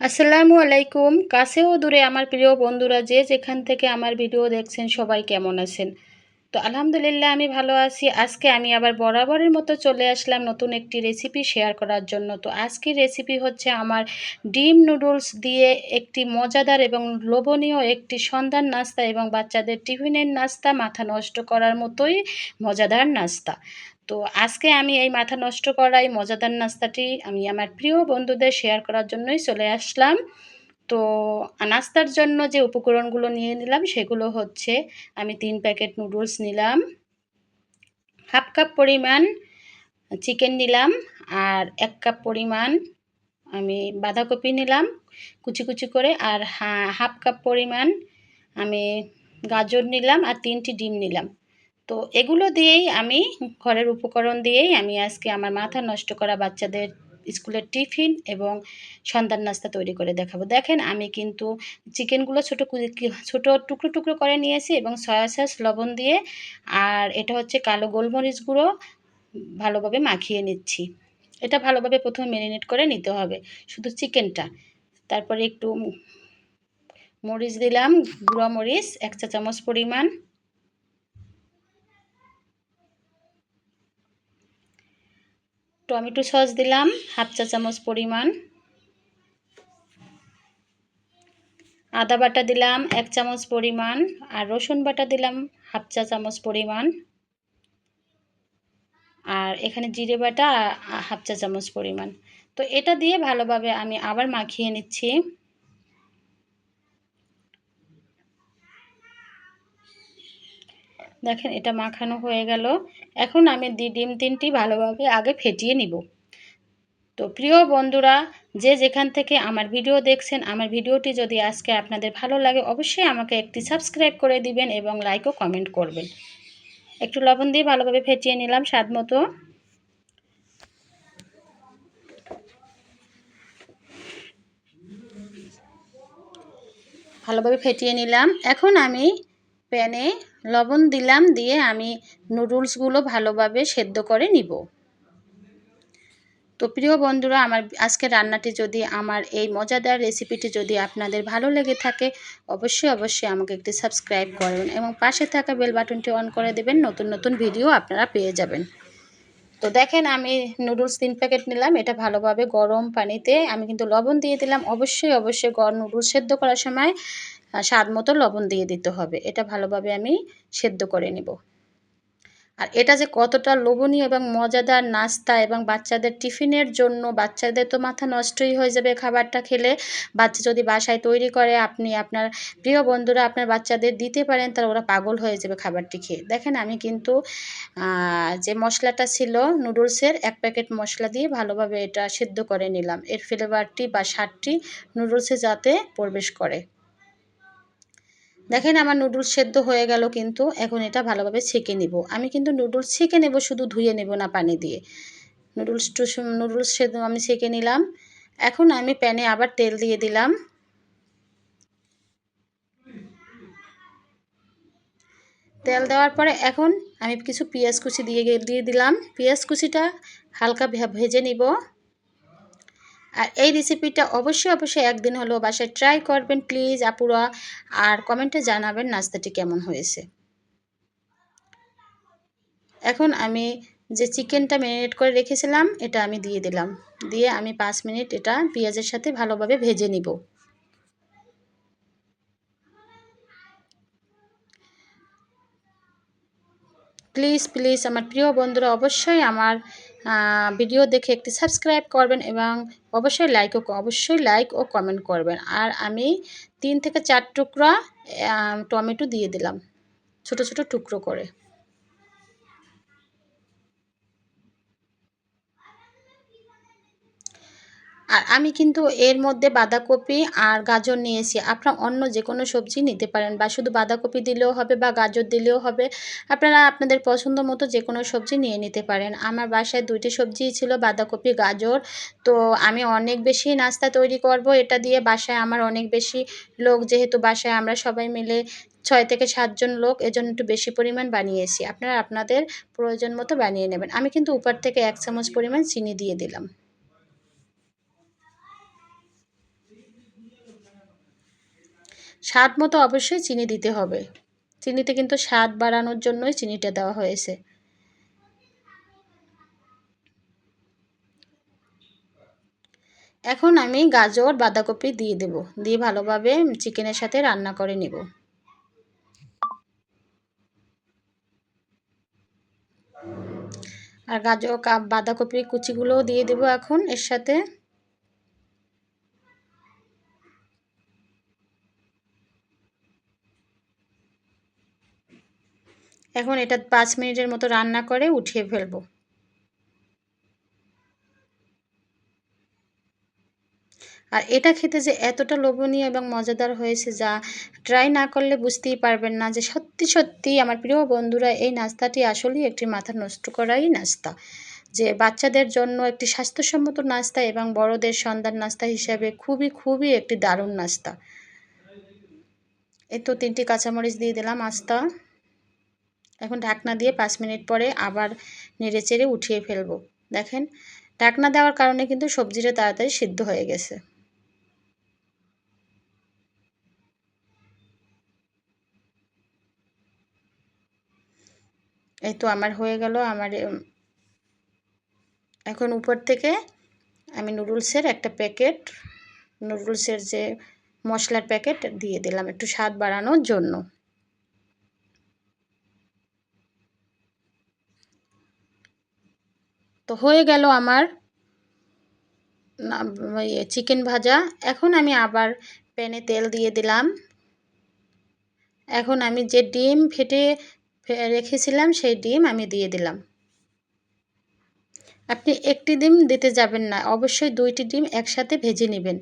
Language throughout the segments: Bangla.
আসসালামু আলাইকুম। কাছেও দূরে আমার প্রিয় বন্ধুরা, যে যেখান থেকে আমার ভিডিও দেখছেন সবাই কেমন আছেন? তো আলহামদুলিল্লাহ আমি ভালো আছি। আজকে আমি আবার বরাবরের মতো চলে আসলাম নতুন একটি রেসিপি শেয়ার করার জন্য। তো আজকের রেসিপি হচ্ছে আমার ডিম নুডলস দিয়ে একটি মজাদার এবং লোভনীয় একটি সন্ধ্যার নাস্তা এবং বাচ্চাদের টিফিনের নাস্তা মাথা নষ্ট করার মতোই মজাদার নাস্তা। তো আজকে আমি এই মাথা নষ্ট করা এই মজাদার নাস্তাটি আমি আমার প্রিয় বন্ধুদের শেয়ার করার জন্যই চলে আসলাম। তো নাস্তার জন্য যে উপকরণগুলো নিয়ে নিলাম সেগুলো হচ্ছে আমি তিন প্যাকেট নুডলস নিলাম, হাফ কাপ পরিমাণ চিকেন নিলাম আর এক কাপ পরিমাণ আমি বাঁধাকপি নিলাম কুচি কুচি করে আর হাফ কাপ পরিমাণ আমি গাজর নিলাম আর তিনটি ডিম নিলাম। তো এগুলো দিয়েই আমি ঘরের উপকরণ দিয়েই আমি আজকে আমার মাথা নষ্ট করা বাচ্চাদের স্কুলের টিফিন এবং সন্ধ্যার নাস্তা তৈরি করে দেখাবো। দেখেন, আমি কিন্তু চিকেনগুলো ছোটো ছোটো টুকরো টুকরো করে নিয়েছি এবং সয়া সস, লবণ দিয়ে, আর এটা হচ্ছে কালো গোলমরিচ গুঁড়ো ভালোভাবে মাখিয়ে নিচ্ছি। এটা ভালোভাবে প্রথমে ম্যারিনেট করে নিতে হবে, শুধু চিকেনটা। তারপরে একটু মরিচ দিলাম, গুঁড়ো মরিচ, এক চা চামচ পরিমাণ। টমেটো সস দিলাম, হাফ চা চামচ পরিমাণ। আদা বাটা দিলাম, এক চামচ পরিমাণ। আর রসুন বাটা দিলাম, হাফ চা চামচ পরিমাণ। আর এখানে জিরে বাটা, হাফ চা চামচ পরিমাণ। তো এটা দিয়ে ভালোভাবে আমি আবার মাখিয়ে নিচ্ছি। দেখেন এটা মাখানো হয়ে গেল। এখন আমি ডিম তিনটি ভালোভাবে আগে ফেটিয়ে নিব। তো প্রিয় বন্ধুরা, যে যেখান থেকে আমার ভিডিও দেখছেন, আমার ভিডিওটি যদি আজকে আপনাদের ভালো লাগে, অবশ্যই আমাকে একটি সাবস্ক্রাইব করে দিবেন এবং লাইক ও কমেন্ট করবেন। একটু লবণ দিয়ে ভালোভাবে ফেটিয়ে নিলাম স্বাদ মতো। ভালোভাবে ফেটিয়ে নিলাম। এখন আমি প্যানে লবণ দিলাম, দিয়ে আমি নুডলসগুলো ভালোভাবে সেদ্ধ করে নিব। তো প্রিয় বন্ধুরা, আমার আজকে রান্নাটি যদি আমার এই মজাদার রেসিপিটি যদি আপনাদের ভালো লেগে থাকে, অবশ্যই অবশ্যই আমাকে একটি সাবস্ক্রাইব করবেন এবং পাশে থাকা বেল বাটনটি অন করে দেবেন, নতুন নতুন ভিডিও আপনারা পেয়ে যাবেন। তো দেখেন, আমি নুডলস তিন প্যাকেট নিলাম, এটা ভালোভাবে গরম পানিতে আমি কিন্তু লবণ দিয়ে দিলাম। অবশ্যই অবশ্যই গরম নুডলস সেদ্ধ করার সময় স্বাদ মতো লবণ দিয়ে দিতে হবে। এটা ভালোভাবে আমি সেদ্ধ করে নেব। আর এটা যে কতটা লোভনীয় এবং মজাদার নাস্তা এবং বাচ্চাদের টিফিনের জন্য, বাচ্চাদের তো মাথা নষ্টই হয়ে যাবে খাবারটা খেলে। বাচ্চা যদি বাসায় তৈরি করে, আপনি আপনার প্রিয় বন্ধুরা আপনার বাচ্চাদের দিতে পারেন, তাহলে ওরা পাগল হয়ে যাবে খাবারটি খেয়ে। দেখেন, আমি কিন্তু যে মশলাটা ছিল, নুডলসের এক প্যাকেট মশলা দিয়ে ভালোভাবে এটা সেদ্ধ করে নিলাম। এর ফ্লেভারটি বা স্বাদটি নুডলসে যাতে প্রবেশ করে। দেখেন আমার নুডলস সেদ্ধ হয়ে গেল কিন্তু, এখন এটা ভালোভাবে ছেঁকে নিব। আমি কিন্তু নুডলস ছেঁকে নেব, শুধু ধুয়ে নেব না পানি দিয়ে। নুডলস নুডলস সেদ্ধ আমি ছেঁকে নিলাম। এখন আমি প্যানে আবার তেল দিয়ে দিলাম। তেল দেওয়ার পরে এখন আমি কিছু পেঁয়াজ কুচি দিয়ে দিয়ে দিলাম। পেঁয়াজ কুচিটা হালকা ভেজে নিব। আর এই রেসিপিটা অবশ্যই অবশ্যই একদিন হলেও বাসায় ট্রাই করবেন প্লিজ আপুরা। আর কমেন্টে জানাবেন নাস্তাটি কেমন হয়েছে। এখন আমি যে চিকেনটা ম্যারিনেট করে রেখেছিলাম, এটা আমি দিয়ে দিলাম। দিয়ে আমি পাঁচ মিনিট এটা পেঁয়াজের সাথে ভালোভাবে ভেজে নিব। প্লিজ প্লিজ আমার প্রিয় বন্ধুরা, অবশ্যই আমার ভিডিও দেখে একটি সাবস্ক্রাইব করবেন এবং অবশ্যই লাইক ও অবশ্যই লাইক ও কমেন্ট করবেন। আর আমি তিন থেকে চার টুকরা টমেটো দিয়ে দিলাম, ছোট ছোট টুকরো করে। আর আমি কিন্তু এর মধ্যে বাঁধাকপি আর গাজর নিয়েছি আপনারা অন্য যে কোনো সবজি নিতে পারেন বা শুধু বাঁধাকপি দিলেও হবে বা গাজর দিলেও হবে। আপনারা আপনাদের পছন্দ মতো যে কোনো সবজি নিয়ে নিতে পারেন। আমার বাসায় দুইটি সবজিই ছিল, বাঁধাকপি, গাজর। তো আমি অনেক বেশি নাস্তা তৈরি করব, এটা দিয়ে বাসায় আমার অনেক বেশি লোক। যেহেতু বাসায় আমরা সবাই মিলে ছয় থেকে সাতজন লোক, এজন্য একটু বেশি পরিমাণ বানিয়েছি। আপনারা আপনাদের প্রয়োজন মতো বানিয়ে নেবেন। আমি কিন্তু উপর থেকে এক চামচ পরিমাণ চিনি দিয়ে দিলাম। স্বাদ মতো অবশ্যই চিনি দিতে হবে। চিনিতে কিন্তু স্বাদ বাড়ানোর জন্যই চিনিটা দেওয়া হয়েছে। এখন আমি গাজর, বাঁধাকপি দিয়ে দেব। দিয়ে ভালোভাবে চিকেনের সাথে রান্না করে নেব। আর গাজর বাঁধাকপির কুচিগুলোও দিয়ে দেব এখন। এর সাথে এখন এটা পাঁচ মিনিটের মতো রান্না করে উঠিয়ে ফেলব। আর এটা খেতে যে এতটা লোভনীয় এবং মজাদার হয়েছে যা ট্রাই না করলে বুঝতেই পারবেন না যে সত্যি সত্যি আমার প্রিয় বন্ধুরা এই নাস্তাটি আসলেই একটি মাথা নষ্ট করাই নাস্তা। যে বাচ্চাদের জন্য একটি স্বাস্থ্যসম্মত নাস্তা এবং বড়দের সন্ধ্যার নাস্তা হিসাবে খুবই খুবই একটি দারুণ নাস্তা। এই তো তিনটি কাঁচামরিচ দিয়ে দিলাম আস্তা। এখন ঢাকনা দিয়ে পাঁচ মিনিট পরে আবার নেড়ে চেড়ে উঠিয়ে ফেলব। দেখেন, ঢাকনা দেওয়ার কারণে কিন্তু সবজিটা তাড়াতাড়ি সিদ্ধ হয়ে গেছে। এই তো আমার হয়ে গেল, আমার এখন উপর থেকে আমি নুডলসের একটা প্যাকেট, নুডলসের যে মশলার প্যাকেট দিয়ে দিলাম, একটু স্বাদ বাড়ানোর জন্য। তো হয়ে গেল আমার চিকেন ভাজা। এখন আমি আবার প্যানে তেল দিয়ে দিলাম। এখন আমি যে ডিম ফেটে রেখেছিলাম সেই ডিম আমি দিয়ে দিলাম। আপনি একটি ডিম দিতে যাবেন না, অবশ্যই দুইটি ডিম একসাথে ভেজে নেবেন।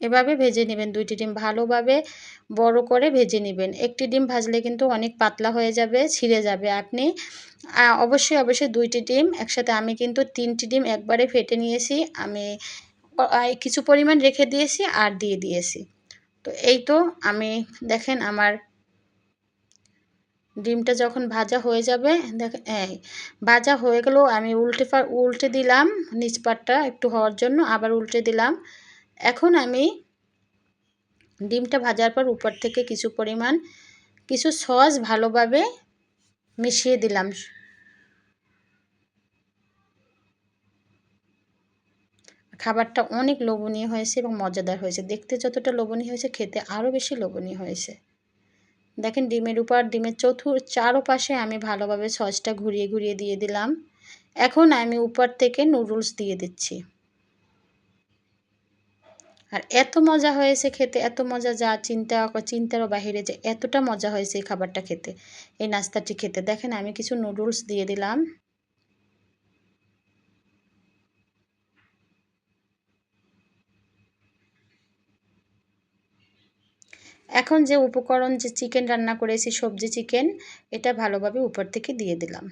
এভাবে ভেজে নেবেন। দুইটি ডিম ভালোভাবে বড় করে ভেজে নেবেন। একটি ডিম ভাজলে কিন্তু অনেক পাতলা হয়ে যাবে, ছিঁড়ে যাবে। আপনি অবশ্যই অবশ্যই দুইটি ডিম, একসাথে আমি কিন্তু তিনটি ডিম একবারে ফেটে নিয়েছি। আমি কিছু পরিমাণ রেখে দিয়েছি আর দিয়ে দিয়েছি। তো এই তো আমি, দেখেন আমার ডিমটা যখন ভাজা হয়ে যাবে, দেখেন ভাজা হয়ে গেলেও আমি উল্টে উল্টে দিলাম নিচ পাটটা একটু হওয়ার জন্য, আবার উল্টে দিলাম। এখন আমি ডিমটা ভাজার পর উপর থেকে কিছু পরিমাণ কিছু সস ভালোভাবে মিশিয়ে দিলাম। খাবারটা অনেক লোভনীয় হয়েছে এবং মজাদার হয়েছে। দেখতে যতটা লোভনীয় হয়েছে, খেতে আরও বেশি লোভনীয় হয়েছে। দেখেন ডিমের উপর, ডিমের চতুর, চারোপাশে আমি ভালোভাবে সসটা ঘুরিয়ে ঘুরিয়ে দিয়ে দিলাম। এখন আমি উপর থেকে নুডলস দিয়ে দিচ্ছি। আর এত মজা হয়েছে খেতে, এত মজা যা চিন্তা চিন্তারও বাহিরে যে এতটা মজা হয়েছে এই খাবারটা খেতে, এই নাস্তাটি খেতে। দেখেন আমি কিছু নুডলস দিয়ে দিলাম। এখন যে উপকরণ যে চিকেন রান্না করেছি, সবজি চিকেন এটা ভালোভাবে উপর থেকে দিয়ে দিলাম।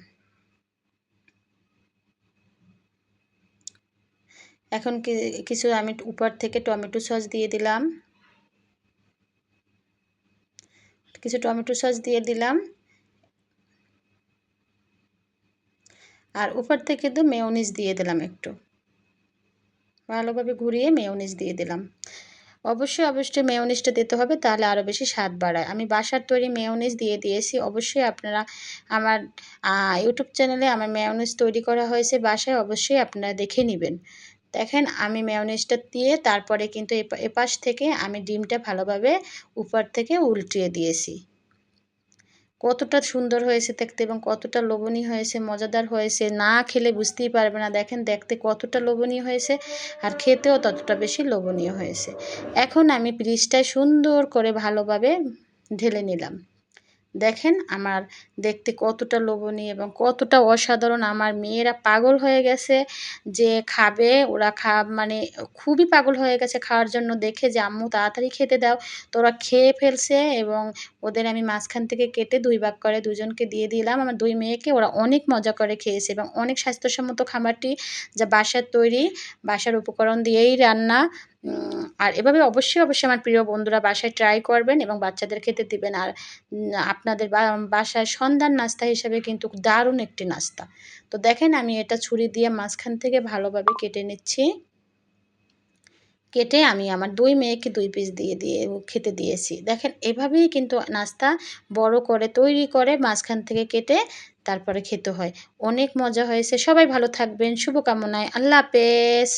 এখন কিছু আমি উপর থেকে টমেটো সস দিয়ে দিলাম। কিছু টমেটো সস দিয়ে দিলাম। আর উপর থেকে তো মেয়নিজ দিয়ে দিলাম একটু। ভালোভাবে ঘুরিয়ে মেয়নিজ দিয়ে দিলাম। অবশ্যই অবশ্যই মেয়নিজটা দিতে হবে, তাহলে আরও বেশি স্বাদ বাড়ায়। আমি বাসার তৈরি মেয়নিজ দিয়ে দিয়েছি। অবশ্যই আপনারা আমার ইউটিউব চ্যানেলে আমার মেয়নিজ তৈরি করা হয়েছে বাসায়, অবশ্যই আপনারা দেখে নেবেন। দেখেন আমি মেয়নিজটা দিয়ে তারপরে কিন্তু এপাশ থেকে আমি ডিমটা ভালোভাবে উপর থেকে উল্টিয়ে দিয়েছি। কতটা সুন্দর হয়েছে দেখতে এবং কতটা লোভনীয় হয়েছে, মজাদার হয়েছে, না খেলে বুঝতেই পারবে না। দেখেন দেখতে কতটা লোভনীয় হয়েছে আর খেতেও ততটা বেশি লোভনীয় হয়েছে। এখন আমি ব্রিজটায় সুন্দর করে ভালোভাবে ঢেলে নিলাম। দেখেন আমার দেখতে কতটা লোভনীয় এবং কতটা অসাধারণ আমার মেয়েরা পাগল হয়ে গেছে যে খাবে, ওরা খা মানে খুবই পাগল হয়ে গেছে খাওয়ার জন্য। দেখে যে, আম্মু, তাড়াতাড়ি খেতে দাও তো ওরা খেয়ে ফেলছে। এবং ওদের আমি মাঝখান থেকে কেটে দুই ভাগ করে দুজনকে দিয়ে দিলাম। আমার দুই মেয়েকে ওরা অনেক মজা করে খেয়েছে এবং অনেক স্বাস্থ্যসম্মত খাবারটি যা বাসার তৈরি, বাসার উপকরণ দিয়েই রান্না আর এভাবে অবশ্যই অবশ্যই আমার প্রিয় বন্ধুরা বাসায় ট্রাই করবেন এবং বাচ্চাদের খেতে দিবেন। আর আপনাদের বাসায় সন্ধ্যার নাস্তা হিসেবে কিন্তু দারুণ একটি নাস্তা। তো দেখেন আমি এটা ছুরি দিয়ে মাঝখান থেকে ভালোভাবে কেটে নিচ্ছি। কেটে আমি আমার দুই মেয়েকে দুই পিস দিয়ে দিয়ে খেতে দিয়েছি। দেখেন এভাবেই কিন্তু নাস্তা বড় করে, তৈরি করে মাঝখান থেকে কেটে তারপরে খেতে হয়। অনেক মজা হয়েছে। সবাই ভালো থাকবেন। শুভকামনায়। আল্লাহ হাফেজ।